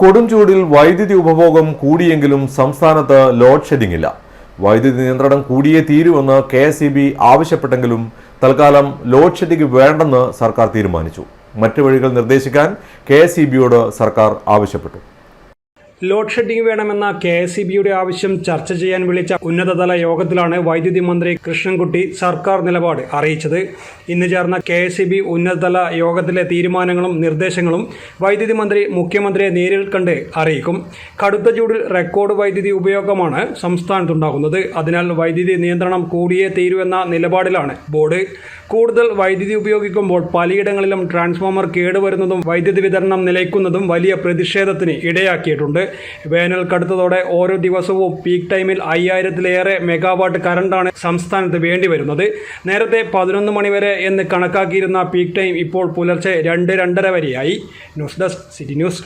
കൊടും ചൂടിൽ വൈദ്യുതി ഉപഭോഗം കൂടിയെങ്കിലും സംസ്ഥാനത്ത് ലോഡ് ഷെഡിംഗ് ഇല്ല വൈദ്യുതി നിയന്ത്രണം കൂടിയേ തീരുവെന്ന് കെ എസ് ഇ ബി ആവശ്യപ്പെട്ടെങ്കിലും തൽക്കാലം ലോഡ് ഷെഡിംഗ് വേണ്ടെന്ന് സർക്കാർ തീരുമാനിച്ചു. മറ്റു വഴികൾ നിർദ്ദേശിക്കാൻ കെ എസ് ഇ ബിയോട് സർക്കാർ ആവശ്യപ്പെട്ടു. ലോഡ് ഷെഡിംഗ് വേണമെന്ന കെ എസ് ഇ ബിയുടെ ആവശ്യം ചർച്ച ചെയ്യാൻ വിളിച്ച ഉന്നതതല യോഗത്തിലാണ് വൈദ്യുതി മന്ത്രി കൃഷ്ണൻകുട്ടി സർക്കാർ നിലപാട് അറിയിച്ചത്. ഇന്ന് ചേർന്ന കെ എസ് ബി ഉന്നതതല യോഗത്തിലെ തീരുമാനങ്ങളും നിർദ്ദേശങ്ങളും വൈദ്യുതി മന്ത്രി മുഖ്യമന്ത്രിയെ നേരിൽ കണ്ട് അറിയിക്കും. കടുത്ത ചൂടിൽ റെക്കോർഡ് വൈദ്യുതി ഉപയോഗമാണ് സംസ്ഥാനത്തുണ്ടാകുന്നത്. അതിനാൽ വൈദ്യുതി നിയന്ത്രണം കൂടിയേ തീരുവെന്ന നിലപാടിലാണ് ബോർഡ്. കൂടുതൽ വൈദ്യുതി ഉപയോഗിക്കുമ്പോൾ പലയിടങ്ങളിലും ട്രാൻസ്ഫോമർ കേടുവരുന്നതും വൈദ്യുതി വിതരണം നിലയ്ക്കുന്നതും വലിയ പ്രതിഷേധത്തിന് ഇടയാക്കിയിട്ടുണ്ട്. വേനൽ കടുത്തതോടെ ഓരോ ദിവസവും പീക്ക് ടൈമിൽ അയ്യായിരത്തിലേറെ മെഗാവാട്ട് കറണ്ടാണ് സംസ്ഥാനത്ത് വേണ്ടിവരുന്നത്. നേരത്തെ പതിനൊന്ന് മണിവരെ എന്ന് കണക്കാക്കിയിരുന്ന പീക്ക് ടൈം ഇപ്പോൾ പുലർച്ചെ രണ്ട് രണ്ടര വരെയായി. News desk city news.